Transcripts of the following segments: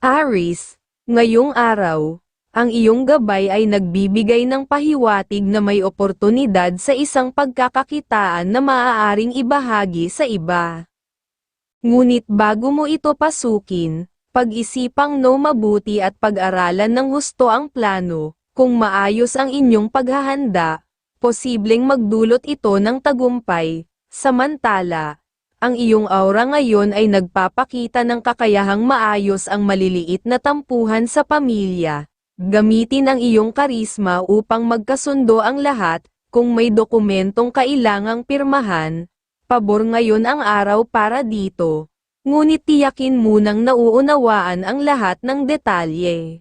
Aris, ngayong araw, ang iyong gabay ay nagbibigay ng pahiwatig na may oportunidad sa isang pagkakakitaan na maaaring ibahagi sa iba. Ngunit bago mo ito pasukin, pag-isipang no mabuti at pag-aralan ng husto ang plano, kung maayos ang inyong paghahanda, posibleng magdulot ito ng tagumpay, samantala, ang iyong aura ngayon ay nagpapakita ng kakayahang maayos ang maliliit na tampuhan sa pamilya. Gamitin ang iyong karisma upang magkasundo ang lahat, kung may dokumentong kailangang pirmahan, pabor ngayon ang araw para dito. Ngunit tiyakin munang nauunawaan ang lahat ng detalye.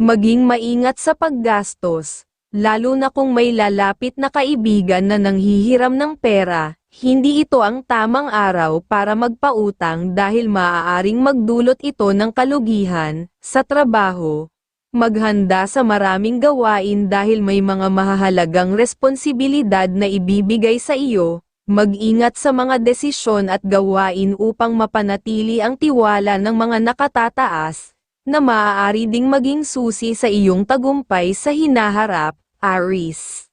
Maging maingat sa paggastos, lalo na kung may lalapit na kaibigan na nanghihiram ng pera, hindi ito ang tamang araw para magpautang dahil maaaring magdulot ito ng kalugihan sa trabaho. Maghanda sa maraming gawain dahil may mga mahahalagang responsibilidad na ibibigay sa iyo. Mag-ingat sa mga desisyon at gawain upang mapanatili ang tiwala ng mga nakatataas, na maaari ding maging susi sa iyong tagumpay sa hinaharap, Aries.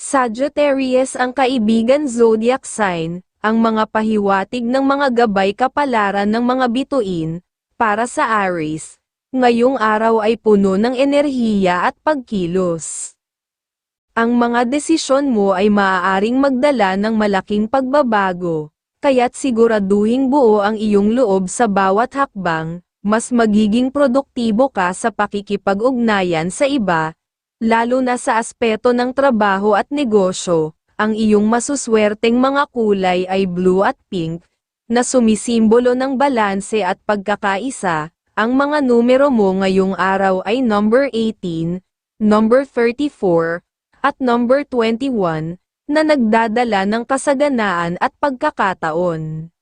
Sagittarius ang kaibigan zodiac sign, ang mga pahiwatig ng mga gabay kapalaran ng mga bituin, para sa Aries. Ngayong araw ay puno ng enerhiya at pagkilos. Ang mga desisyon mo ay maaaring magdala ng malaking pagbabago, kaya't siguraduhing buo ang iyong loob sa bawat hakbang, mas magiging produktibo ka sa pakikipag-ugnayan sa iba, lalo na sa aspeto ng trabaho at negosyo, ang iyong masuswerteng mga kulay ay blue at pink, na sumisimbolo ng balanse at pagkakaisa, ang mga numero mo ngayong araw ay number 18, number 34, at number 21, na nagdadala ng kasaganaan at pagkakataon.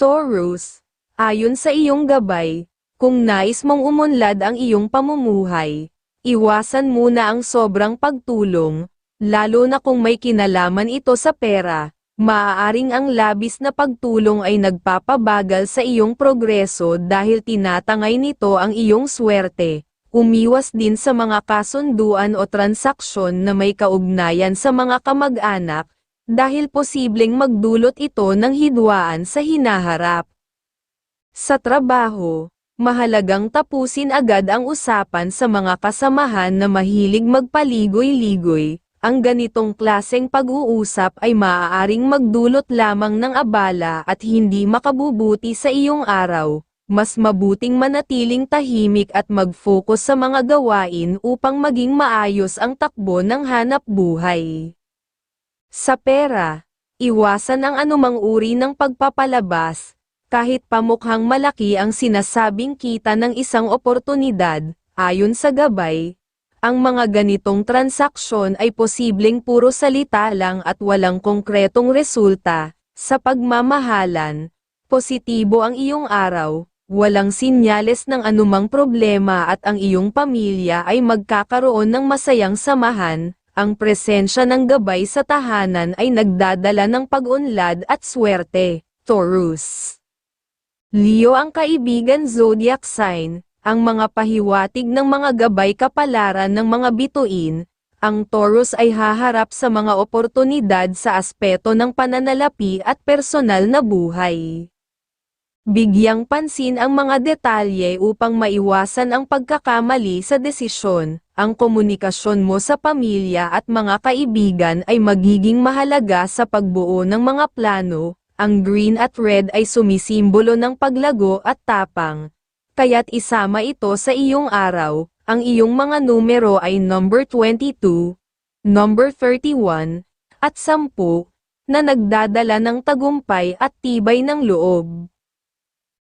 Taurus, ayon sa iyong gabay, kung nais mong umunlad ang iyong pamumuhay, Iwasan muna ang sobrang pagtulong, lalo na kung may kinalaman ito sa pera. Maaaring ang labis na pagtulong ay nagpapabagal sa iyong progreso dahil tinatangay nito ang iyong swerte. Umiwas din sa mga kasunduan o transaksyon na may kaugnayan sa mga kamag-anak, dahil posibleng magdulot ito ng hidwaan sa hinaharap. Sa trabaho, mahalagang tapusin agad ang usapan sa mga kasamahan na mahilig magpaligoy-ligoy. Ang ganitong klaseng pag-uusap ay maaaring magdulot lamang ng abala at hindi makabubuti sa iyong araw. Mas mabuting manatiling tahimik at mag-focus sa mga gawain upang maging maayos ang takbo ng hanap buhay. Sa pera, iwasan ang anumang uri ng pagpapalabas, kahit pamukhang malaki ang sinasabing kita ng isang oportunidad, ayon sa gabay, ang mga ganitong transaksyon ay posibleng puro salita lang at walang konkretong resulta. Sa pagmamahalan, positibo ang iyong araw, walang sinyales ng anumang problema at ang iyong pamilya ay magkakaroon ng masayang samahan, ang presensya ng gabay sa tahanan ay nagdadala ng pag-unlad at swerte, Taurus. Leo ang kaibigan zodiac sign, ang mga pahiwatig ng mga gabay kapalaran ng mga bituin, ang Taurus ay haharap sa mga oportunidad sa aspeto ng pananalapi at personal na buhay. Bigyang pansin ang mga detalye upang maiwasan ang pagkakamali sa desisyon, ang komunikasyon mo sa pamilya at mga kaibigan ay magiging mahalaga sa pagbuo ng mga plano, ang green at red ay sumisimbolo ng paglago at tapang. Kaya't isama ito sa iyong araw, ang iyong mga numero ay number 22, number 31, at 10, na nagdadala ng tagumpay at tibay ng loob.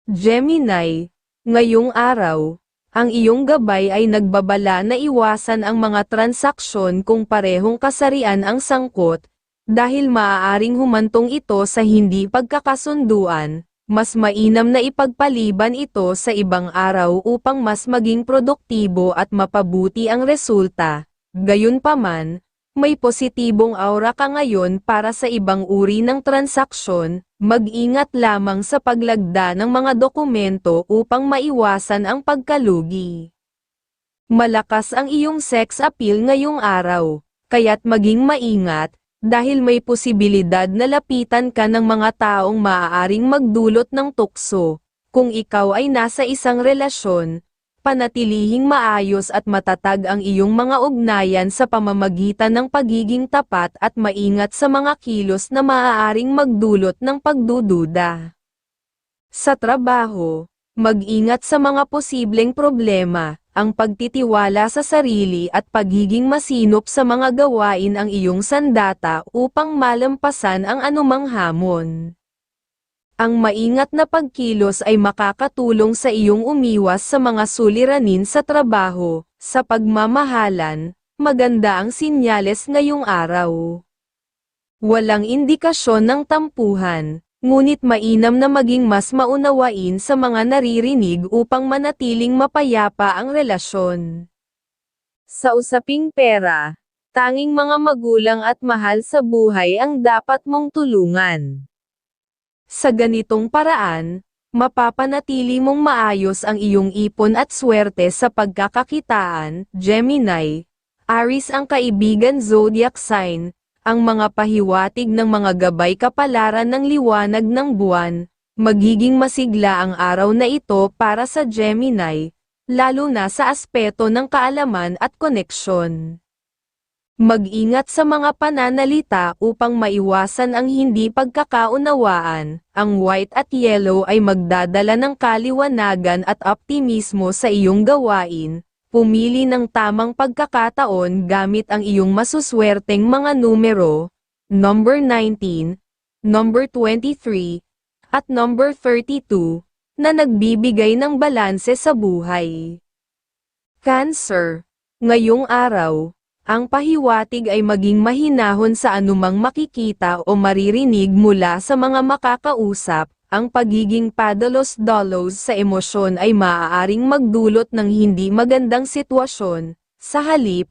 Gemini, ngayong araw, ang iyong gabay ay nagbabala na iwasan ang mga transaksyon kung parehong kasarian ang sangkot, dahil maaaring humantong ito sa hindi pagkakasunduan, mas mainam na ipagpaliban ito sa ibang araw upang mas maging produktibo at mapabuti ang resulta. Gayunpaman, may positibong aura ka ngayon para sa ibang uri ng transaksyon, mag-ingat lamang sa paglagda ng mga dokumento upang maiwasan ang pagkalugi. Malakas ang iyong sex appeal ngayong araw, kaya't maging maingat, dahil may posibilidad na lapitan ka ng mga taong maaaring magdulot ng tukso. Kung ikaw ay nasa isang relasyon, panatilihing maayos at matatag ang iyong mga ugnayan sa pamamagitan ng pagiging tapat at maingat sa mga kilos na maaaring magdulot ng pagdududa. Sa trabaho, mag-ingat sa mga posibleng problema, ang pagtitiwala sa sarili at pagiging masinop sa mga gawain ang iyong sandata upang malampasan ang anumang hamon. Ang maingat na pagkilos ay makakatulong sa iyong umiwas sa mga suliranin sa trabaho, sa pagmamahalan, maganda ang sinyales ngayong araw. Walang indikasyon ng tampuhan, ngunit mainam na maging mas maunawain sa mga naririnig upang manatiling mapayapa ang relasyon. Sa usaping pera, tanging mga magulang at mahal sa buhay ang dapat mong tulungan. Sa ganitong paraan, mapapanatili mong maayos ang iyong ipon at swerte sa pagkakakitaan, Gemini. Aris ang kaibigan zodiac sign, ang mga pahiwatig ng mga gabay kapalaran ng liwanag ng buwan, magiging masigla ang araw na ito para sa Gemini, lalo na sa aspeto ng kaalaman at koneksyon. Mag-ingat sa mga pananalita upang maiwasan ang hindi pagkakaunawaan. Ang white at yellow ay magdadala ng kaliwanagan at optimismo sa iyong gawain. Pumili ng tamang pagkakataon gamit ang iyong masuswerteng mga numero, number 19, number 23, at number 32, na nagbibigay ng balanse sa buhay. Cancer. Ngayong araw, ang pahiwatig ay maging mahinahon sa anumang makikita o maririnig mula sa mga makakausap, ang pagiging padalos-dalos sa emosyon ay maaaring magdulot ng hindi magandang sitwasyon. Sa halip,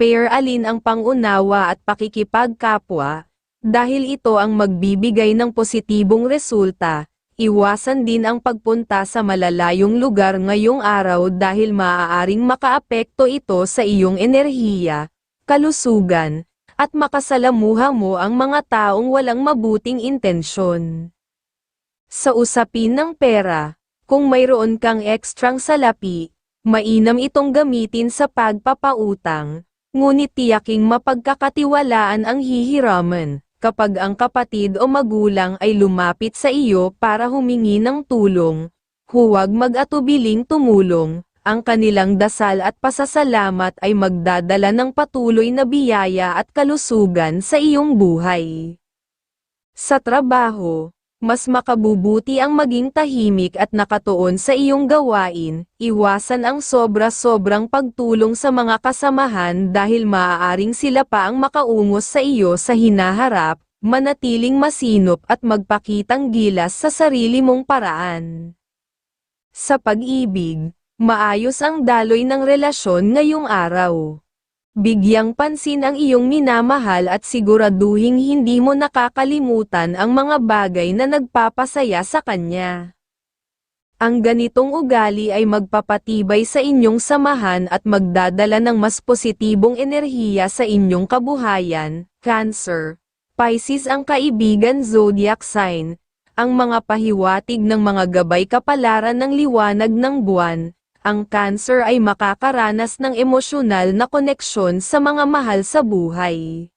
pair alin ang pangunawa at pakikipagkapwa, dahil ito ang magbibigay ng positibong resulta, iwasan din ang pagpunta sa malalayong lugar ngayong araw dahil maaaring makaapekto ito sa iyong enerhiya, kalusugan, at makasalamuha mo ang mga taong walang mabuting intensyon. Sa usapin ng pera, kung mayroon kang ekstrang salapi, mainam itong gamitin sa pagpapautang, ngunit tiyaking mapagkakatiwalaan ang hihiraman, kapag ang kapatid o magulang ay lumapit sa iyo para humingi ng tulong, huwag mag-atubiling tumulong, ang kanilang dasal at pasasalamat ay magdadala ng patuloy na biyaya at kalusugan sa iyong buhay. Sa trabaho, mas makabubuti ang maging tahimik at nakatuon sa iyong gawain, iwasan ang sobra-sobrang pagtulong sa mga kasamahan dahil maaaring sila pa ang makaungos sa iyo sa hinaharap, manatiling masinop at magpakitang gilas sa sarili mong paraan. Sa pag-ibig, maayos ang daloy ng relasyon ngayong araw. Bigyang pansin ang iyong minamahal at siguraduhing hindi mo nakakalimutan ang mga bagay na nagpapasaya sa kanya. Ang ganitong ugali ay magpapatibay sa inyong samahan at magdadala ng mas positibong enerhiya sa inyong kabuhayan, Cancer. Pisces ang kaibigan zodiac sign, ang mga pahiwatig ng mga gabay kapalaran ng liwanag ng buwan, ang cancer ay makakaranas ng emosyonal na koneksyon sa mga mahal sa buhay.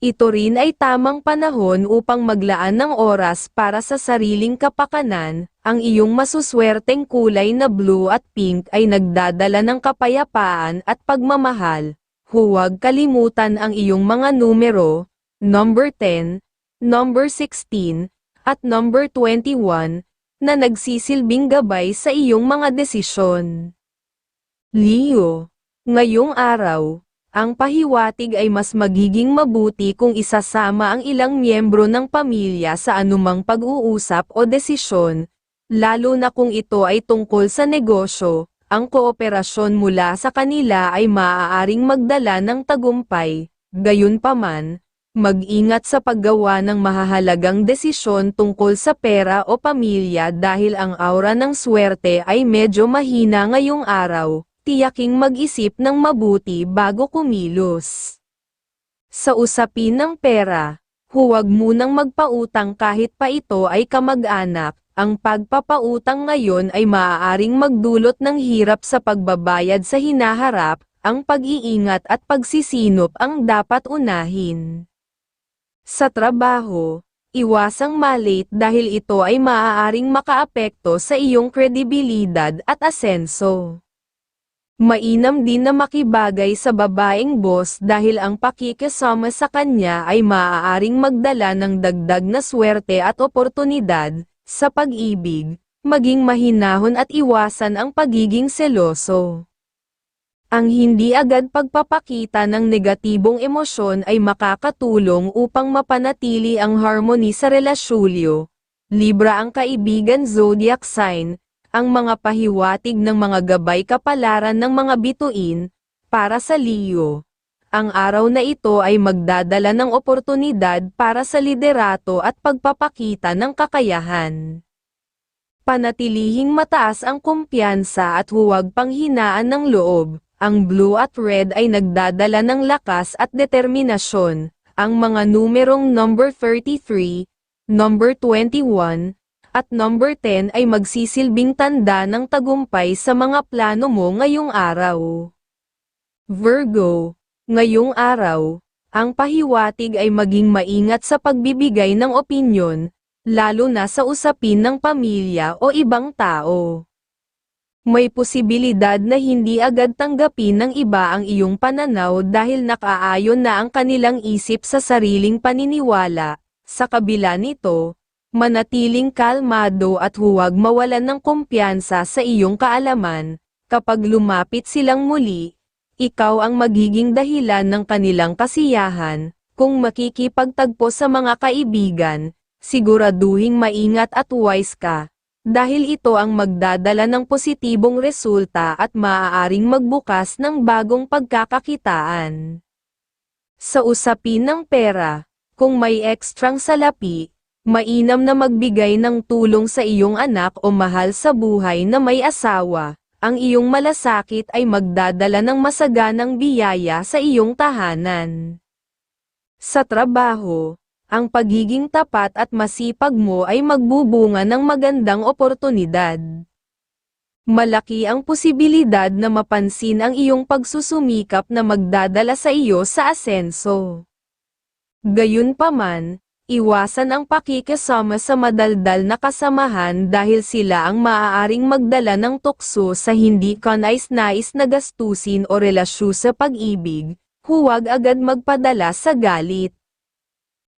Ito rin ay tamang panahon upang maglaan ng oras para sa sariling kapakanan, ang iyong masuswerteng kulay na blue at pink ay nagdadala ng kapayapaan at pagmamahal. Huwag kalimutan ang iyong mga numero, number 10, number 16, at number 21, na nagsisilbing gabay sa iyong mga desisyon. Leo, ngayong araw, ang pahiwatig ay mas magiging mabuti kung isasama ang ilang miyembro ng pamilya sa anumang pag-uusap o desisyon, lalo na kung ito ay tungkol sa negosyo, ang kooperasyon mula sa kanila ay maaaring magdala ng tagumpay, gayunpaman, mag-ingat sa paggawa ng mahahalagang desisyon tungkol sa pera o pamilya dahil ang aura ng swerte ay medyo mahina ngayong araw tiyaking mag-isip ng mabuti bago kumilos. Sa usapin ng pera, huwag munang magpautang kahit pa ito ay kamag-anak, ang pagpapautang ngayon ay maaaring magdulot ng hirap sa pagbabayad sa hinaharap, ang pag-iingat at pagsisinop ang dapat unahin. Sa trabaho, iwasang malate dahil ito ay maaaring makaapekto sa iyong kredibilidad at asenso. Mainam din na makibagay sa babaeng boss dahil ang pakikisama sa kanya ay maaaring magdala ng dagdag na swerte at oportunidad, sa pag-ibig, maging mahinahon at iwasan ang pagiging seloso. Ang hindi agad pagpapakita ng negatibong emosyon ay makakatulong upang mapanatili ang harmony sa relasyulyo. Libra ang kaibigan zodiac sign, ang mga pahiwatig ng mga gabay kapalaran ng mga bituin, para sa Leo. Ang araw na ito ay magdadala ng oportunidad para sa liderato at pagpapakita ng kakayahan. Panatilihing mataas ang kumpiyansa at huwag panghinaan ng loob. Ang blue at red ay nagdadala ng lakas at determinasyon. Ang mga numerong number 33, number 21, at number 10 ay magsisilbing tanda ng tagumpay sa mga plano mo ngayong araw. Virgo, ngayong araw, ang pahiwatig ay maging maingat sa pagbibigay ng opinyon, lalo na sa usapin ng pamilya o ibang tao. May posibilidad na hindi agad tanggapin ng iba ang iyong pananaw dahil nakaayon na ang kanilang isip sa sariling paniniwala. Sa kabila nito, Manatiling kalmado at huwag mawalan ng kumpiyansa sa iyong kaalaman, kapag lumapit silang muli, ikaw ang magiging dahilan ng kanilang kasiyahan, kung makikipagtagpo sa mga kaibigan, siguraduhing maingat at wise ka, dahil ito ang magdadala ng positibong resulta at maaaring magbukas ng bagong pagkakakitaan. Sa usapin ng pera, kung may ekstrang salapi, Mainam na magbigay ng tulong sa iyong anak o mahal sa buhay na may asawa. Ang iyong malasakit ay magdadala ng masaganang biyaya sa iyong tahanan. Sa trabaho, ang pagiging tapat at masipag mo ay magbubunga ng magandang oportunidad. Malaki ang posibilidad na mapansin ang iyong pagsusumikap na magdadala sa iyo sa asenso. Gayunpaman, Iwasan ang pakikisama sa madaldal na kasamahan dahil sila ang maaaring magdala ng tukso sa hindi kanais-nais na gastusin o relasyon sa pag-ibig, huwag agad magpadala sa galit.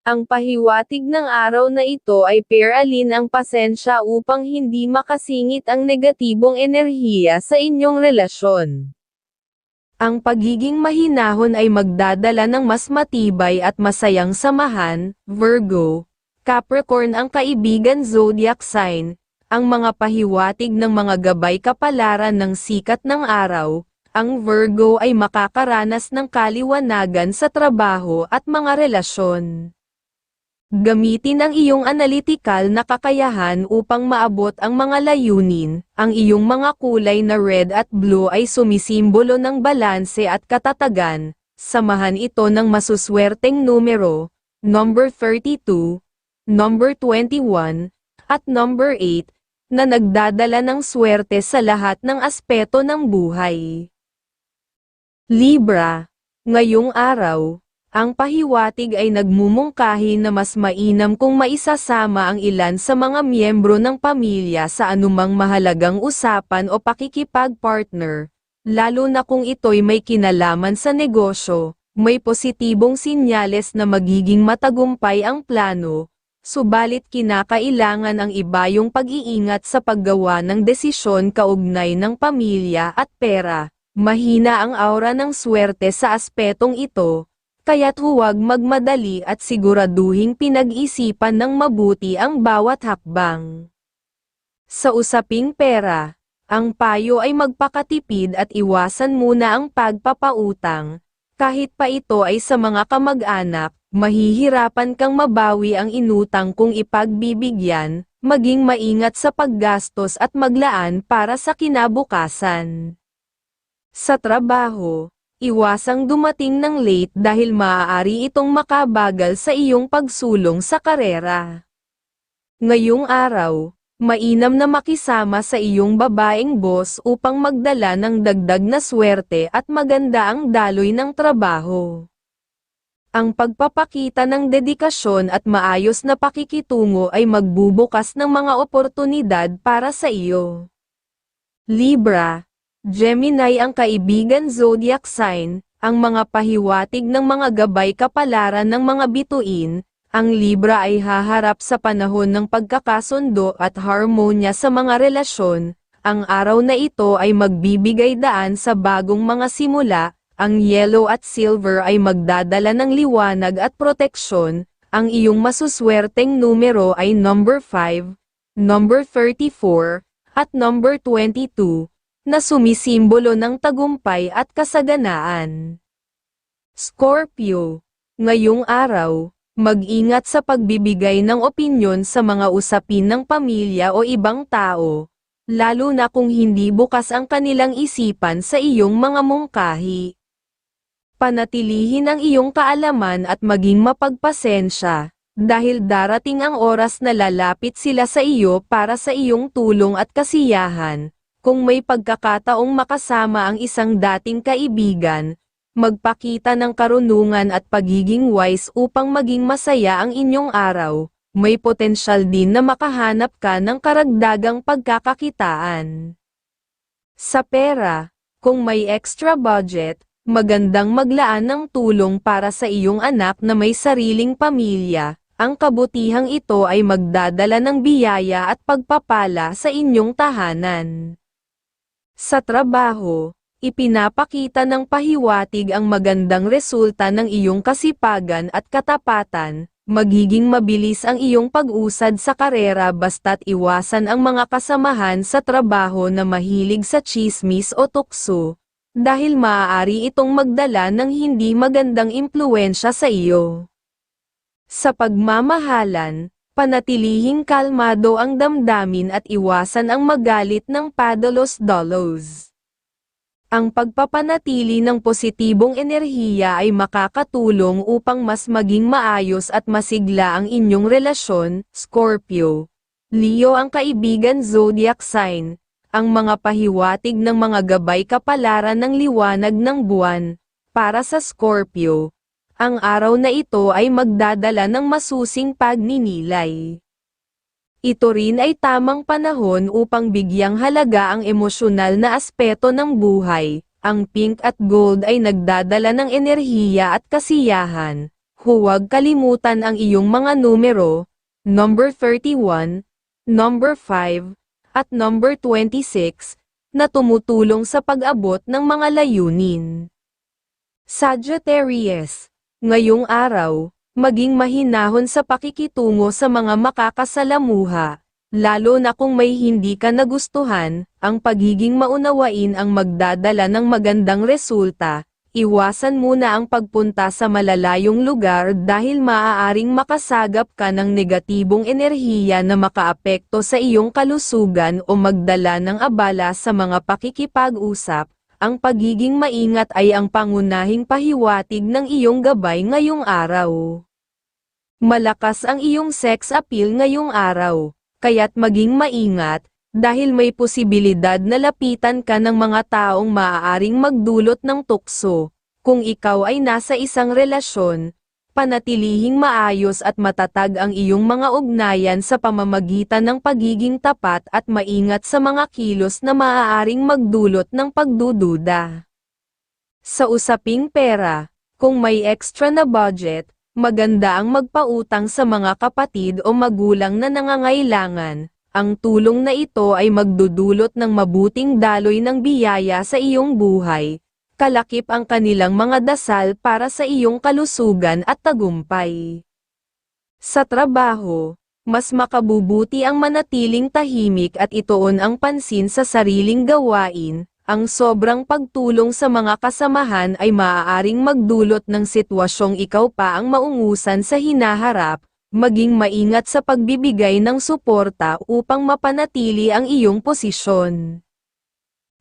Ang pahiwatig ng araw na ito ay peralin ang pasensya upang hindi makasingit ang negatibong enerhiya sa inyong relasyon. Ang pagiging mahinahon ay magdadala ng mas matibay at masayang samahan, Virgo, Capricorn ang kaibigan zodiac sign, ang mga pahiwatig ng mga gabay kapalaran ng sikat ng araw, ang Virgo ay makakaranas ng kaliwanagan sa trabaho at mga relasyon. Gamitin ang iyong analytical na kakayahan upang maabot ang mga layunin. Ang iyong mga kulay na red at blue ay sumisimbolo ng balanse at katatagan. Samahan ito ng masuswerteng numero, number 32, number 21, at number 8, na nagdadala ng swerte sa lahat ng aspeto ng buhay. Libra, ngayong araw, ang pahiwatig ay nagmumungkahi na mas mainam kung maisasama ang ilan sa mga miyembro ng pamilya sa anumang mahalagang usapan o pakikipag-partner, lalo na kung ito'y may kinalaman sa negosyo, may positibong sinyales na magiging matagumpay ang plano, subalit kinakailangan ang ibayong pag-iingat sa paggawa ng desisyon kaugnay ng pamilya at pera, mahina ang aura ng swerte sa aspetong ito, kaya't huwag magmadali at siguraduhing pinag-isipan ng mabuti ang bawat hakbang. Sa usaping pera, ang payo ay magpakatipid at iwasan muna ang pagpapautang, kahit pa ito ay sa mga kamag-anak, mahihirapan kang mabawi ang inutang kung ipagbibigyan, maging maingat sa paggastos at maglaan para sa kinabukasan. Sa trabaho, iwasang dumating ng late dahil maaari itong makabagal sa iyong pagsulong sa karera. Ngayong araw, mainam na makisama sa iyong babaeng boss upang magdala ng dagdag na swerte at maganda ang daloy ng trabaho. Ang pagpapakita ng dedikasyon at maayos na pakikitungo ay magbubukas ng mga oportunidad para sa iyo. Libra, Gemini ang kaibigan zodiac sign, ang mga pahiwatig ng mga gabay kapalaran ng mga bituin, ang Libra ay haharap sa panahon ng pagkakasundo at harmonya sa mga relasyon, ang araw na ito ay magbibigay daan sa bagong mga simula, ang yellow at silver ay magdadala ng liwanag at proteksyon, ang iyong masuswerteng numero ay number 5, number 34, at number 22, na sumisimbolo ng tagumpay at kasaganaan. Scorpio, ngayong araw, Mag-ingat sa pagbibigay ng opinyon sa mga usapin ng pamilya o ibang tao, lalo na kung hindi bukas ang kanilang isipan sa iyong mga mungkahi. Panatilihin ang iyong kaalaman at maging mapagpasensya, dahil darating ang oras na lalapit sila sa iyo para sa iyong tulong at kasiyahan, kung may pagkakataong makasama ang isang dating kaibigan, magpakita ng karunungan at pagiging wise upang maging masaya ang inyong araw, may potensyal din na makahanap ka ng karagdagang pagkakakitaan. Sa pera, kung may extra budget, magandang maglaan ng tulong para sa iyong anak na may sariling pamilya, ang kabutihang ito ay magdadala ng biyaya at pagpapala sa inyong tahanan. Sa trabaho, ipinapakita ng pahiwatig ang magandang resulta ng iyong kasipagan at katapatan, magiging mabilis ang iyong pag-usad sa karera basta't iwasan ang mga kasamahan sa trabaho na mahilig sa chismis o tukso, dahil maaari itong magdala ng hindi magandang impluensya sa iyo. Sa pagmamahalan, panatilihing kalmado ang damdamin at iwasan ang magalit ng padalos-dolos. Ang pagpapanatili ng positibong enerhiya ay makakatulong upang mas maging maayos at masigla ang inyong relasyon, Scorpio. Leo ang kaibigan zodiac sign, ang mga pahiwatig ng mga gabay kapalaran ng liwanag ng buwan. Para sa Scorpio, ang araw na ito ay magdadala ng masusing pagninilay. Ito rin ay tamang panahon upang bigyang halaga ang emosyonal na aspeto ng buhay. Ang pink at gold ay nagdadala ng enerhiya at kasiyahan. Huwag kalimutan ang iyong mga numero, number 31, number 5, at number 26, na tumutulong sa pag-abot ng mga layunin. Sagittarius, ngayong araw, maging mahinahon sa pakikitungo sa mga makakasalamuha, lalo na kung may hindi ka nagustuhan, ang pagiging maunawain ang magdadala ng magandang resulta, iwasan muna ang pagpunta sa malalayong lugar dahil maaaring makasagap ka ng negatibong enerhiya na makaapekto sa iyong kalusugan o magdala ng abala sa mga pakikipag-usap, ang pagiging maingat ay ang pangunahing pahiwatig ng iyong gabay ngayong araw. Malakas ang iyong sex appeal ngayong araw, kaya't maging maingat, dahil may posibilidad na lapitan ka ng mga taong maaaring magdulot ng tukso. Kung ikaw ay nasa isang relasyon, panatilihing maayos at matatag ang iyong mga ugnayan sa pamamagitan ng pagiging tapat at maingat sa mga kilos na maaaring magdulot ng pagdududa. Sa usaping pera, kung may extra na budget, maganda ang magpautang sa mga kapatid o magulang na nangangailangan, ang tulong na ito ay magdudulot ng mabuting daloy ng biyaya sa iyong buhay, kalakip ang kanilang mga dasal para sa iyong kalusugan at tagumpay. Sa trabaho, mas makabubuti ang manatiling tahimik at ituon ang pansin sa sariling gawain, ang sobrang pagtulong sa mga kasamahan ay maaaring magdulot ng sitwasyong ikaw pa ang maungusan sa hinaharap, maging maingat sa pagbibigay ng suporta upang mapanatili ang iyong posisyon.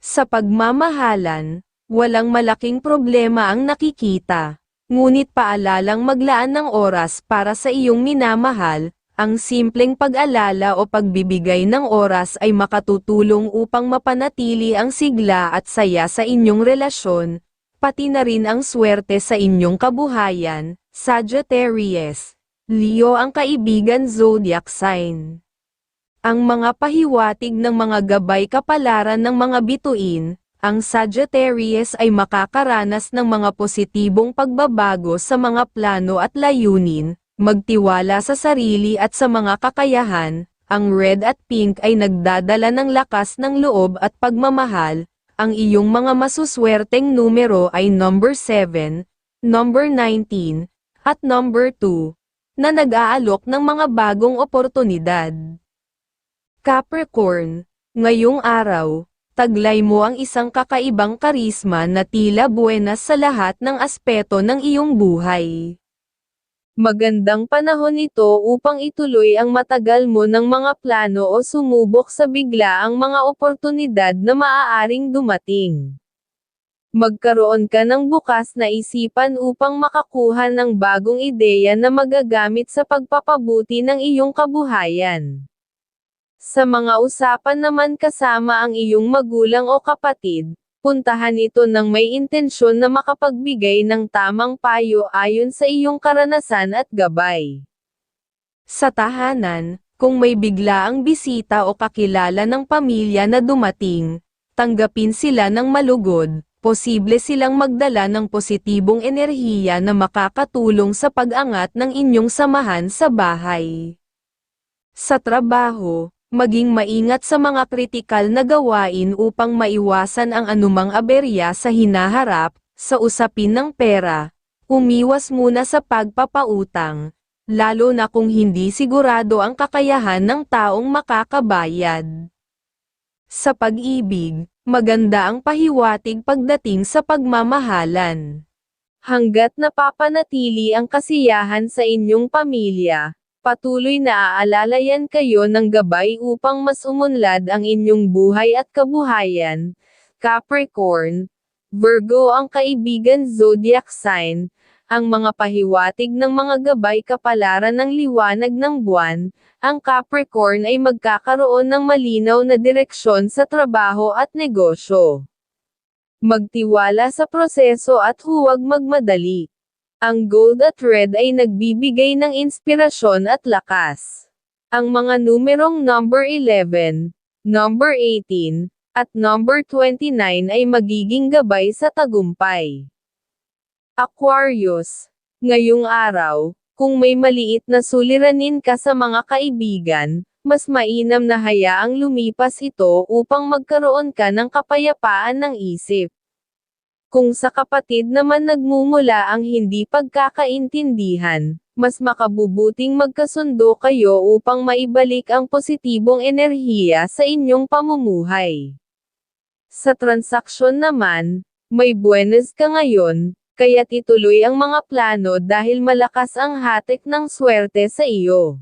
Sa pagmamahalan, walang malaking problema ang nakikita, ngunit paalalang maglaan ng oras para sa iyong minamahal, ang simpleng pag-alala o pagbibigay ng oras ay makatutulong upang mapanatili ang sigla at saya sa inyong relasyon, pati na rin ang swerte sa inyong kabuhayan, Sagittarius. Leo ang kaibigan zodiac sign. Ang mga pahiwatig ng mga gabay kapalaran ng mga bituin, ang Sagittarius ay makakaranas ng mga positibong pagbabago sa mga plano at layunin, magtiwala sa sarili at sa mga kakayahan, ang red at pink ay nagdadala ng lakas ng loob at pagmamahal, ang iyong mga masuswerteng numero ay number 7, number 19, at number 2, na nag-aalok ng mga bagong oportunidad. Capricorn, ngayong araw, taglay mo ang isang kakaibang karisma na tila buenas sa lahat ng aspeto ng iyong buhay. Magandang panahon ito upang ituloy ang matagal mo ng mga plano o sumubok sa bigla ang mga oportunidad na maaaring dumating. Magkaroon ka ng bukas na isipan upang makakuha ng bagong ideya na magagamit sa pagpapabuti ng iyong kabuhayan. Sa mga usapan naman kasama ang iyong magulang o kapatid, puntahan ito ng may intensyon na makapagbigay ng tamang payo ayon sa iyong karanasan at gabay. Sa tahanan, kung may bigla ang bisita o kakilala ng pamilya na dumating, tanggapin sila ng malugod, posible silang magdala ng positibong enerhiya na makakatulong sa pag-angat ng inyong samahan sa bahay. Sa trabaho, maging maingat sa mga kritikal na gawain upang maiwasan ang anumang aberya sa hinaharap, sa usapin ng pera, umiwas muna sa pagpapautang, lalo na kung hindi sigurado ang kakayahan ng taong makakabayad. Sa pag-ibig, maganda ang pahiwatig pagdating sa pagmamahalan. Hanggat napapanatili ang kasiyahan sa inyong pamilya, patuloy na aalalayan kayo ng gabay upang mas umunlad ang inyong buhay at kabuhayan. Capricorn, Virgo ang kaibigan zodiac sign, ang mga pahiwatig ng mga gabay kapalaran ng liwanag ng buwan, ang Capricorn ay magkakaroon ng malinaw na direksyon sa trabaho at negosyo. Magtiwala sa proseso at huwag magmadali. Ang gold at red ay nagbibigay ng inspirasyon at lakas. Ang mga numerong number 11, number 18, at number 29 ay magiging gabay sa tagumpay. Aquarius, ngayong araw, kung may maliit na suliranin ka sa mga kaibigan, mas mainam na hayaang lumipas ito upang magkaroon ka ng kapayapaan ng isip. Kung sa kapatid naman nagmumula ang hindi pagkakaintindihan, mas makabubuting magkasundo kayo upang maibalik ang positibong enerhiya sa inyong pamumuhay. Sa transaksyon naman, may buenas ka ngayon, kaya ituloy ang mga plano dahil malakas ang hatik ng swerte sa iyo.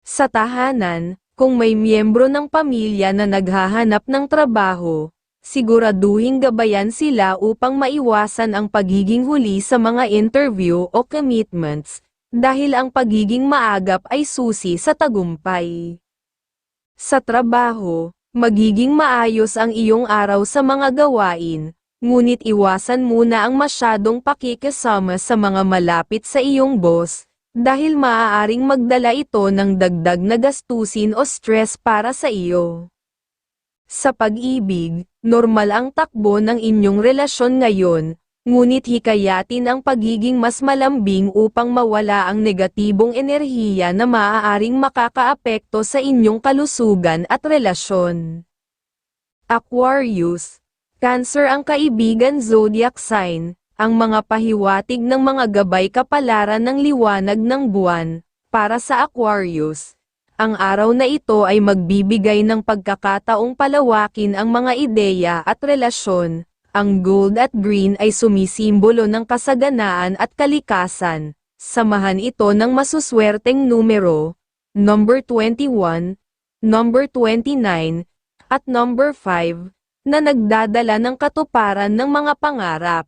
Sa tahanan, kung may miyembro ng pamilya na naghahanap ng trabaho, siguraduhing gabayan sila upang maiwasan ang pagiging huli sa mga interview o commitments, dahil ang pagiging maagap ay susi sa tagumpay. Sa trabaho, magiging maayos ang iyong araw sa mga gawain, ngunit iwasan muna ang masyadong pakikisama sa mga malapit sa iyong boss, dahil maaaring magdala ito ng dagdag na gastusin o stress para sa iyo. Sa pag-ibig, normal ang takbo ng inyong relasyon ngayon, ngunit hikayatin ang pagiging mas malambing upang mawala ang negatibong enerhiya na maaaring makakaapekto sa inyong kalusugan at relasyon. Aquarius, Cancer ang kaibigan zodiac sign, ang mga pahiwatig ng mga gabay kapalaran ng liwanag ng buwan, para sa Aquarius. Ang araw na ito ay magbibigay ng pagkakataong palawakin ang mga ideya at relasyon. Ang gold at green ay sumisimbolo ng kasaganaan at kalikasan. Samahan ito ng masuswerteng numero, number 21, number 29, at number 5, na nagdadala ng katuparan ng mga pangarap.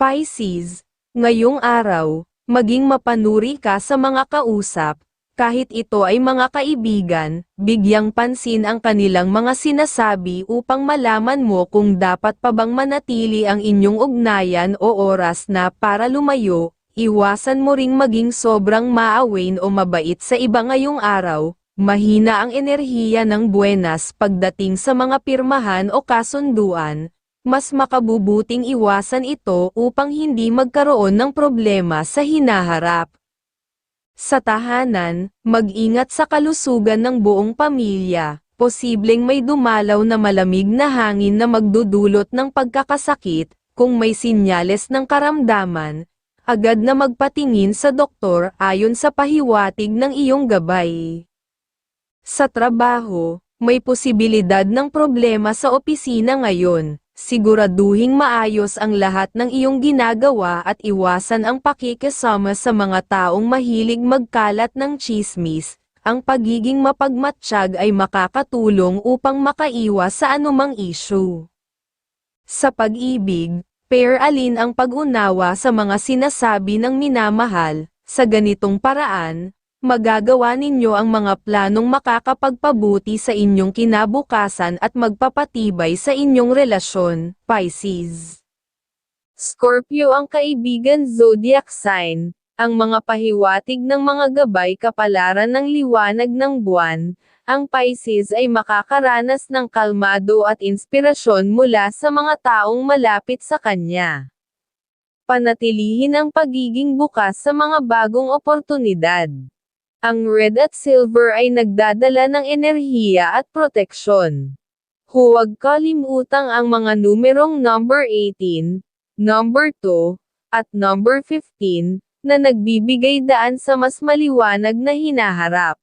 Pisces, ngayong araw, maging mapanuri ka sa mga kausap, kahit ito ay mga kaibigan, bigyang pansin ang kanilang mga sinasabi upang malaman mo kung dapat pa bang manatili ang inyong ugnayan o oras na para lumayo, iwasan mo ring maging sobrang maawain o mabait sa iba ngayong araw, Mahina ang enerhiya ng buenas pagdating sa mga pirmahan o kasunduan, mas makabubuting iwasan ito upang hindi magkaroon ng problema sa hinaharap. Sa tahanan, mag-ingat sa kalusugan ng buong pamilya, posibleng may dumalaw na malamig na hangin na magdudulot ng pagkakasakit, kung may sinyales ng karamdaman, agad na magpatingin sa doktor ayon sa pahiwatig ng iyong gabay. Sa trabaho, may posibilidad ng problema sa opisina ngayon. Siguraduhing maayos ang lahat ng iyong ginagawa at iwasan ang pakikisama sa mga taong mahilig magkalat ng chismis. Ang pagiging mapagmatsyag ay makakatulong upang makaiwas sa anumang issue. Sa pag-ibig, pair alin ang pag-unawa sa mga sinasabi ng minamahal, sa ganitong paraan, magagawa ninyo ang mga planong makakapagpabuti sa inyong kinabukasan at magpapatibay sa inyong relasyon, Pisces. Scorpio ang kaibigan zodiac sign, ang mga pahiwatig ng mga gabay kapalaran ng liwanag ng buwan, ang Pisces ay makakaranas ng kalmado at inspirasyon mula sa mga taong malapit sa kanya. Panatilihin ang pagiging bukas sa mga bagong oportunidad. Ang red at silver ay nagdadala ng enerhiya at proteksyon. Huwag kalimutang ang mga numerong number 18, number 2, at number 15, na nagbibigay daan sa mas maliwanag na hinaharap.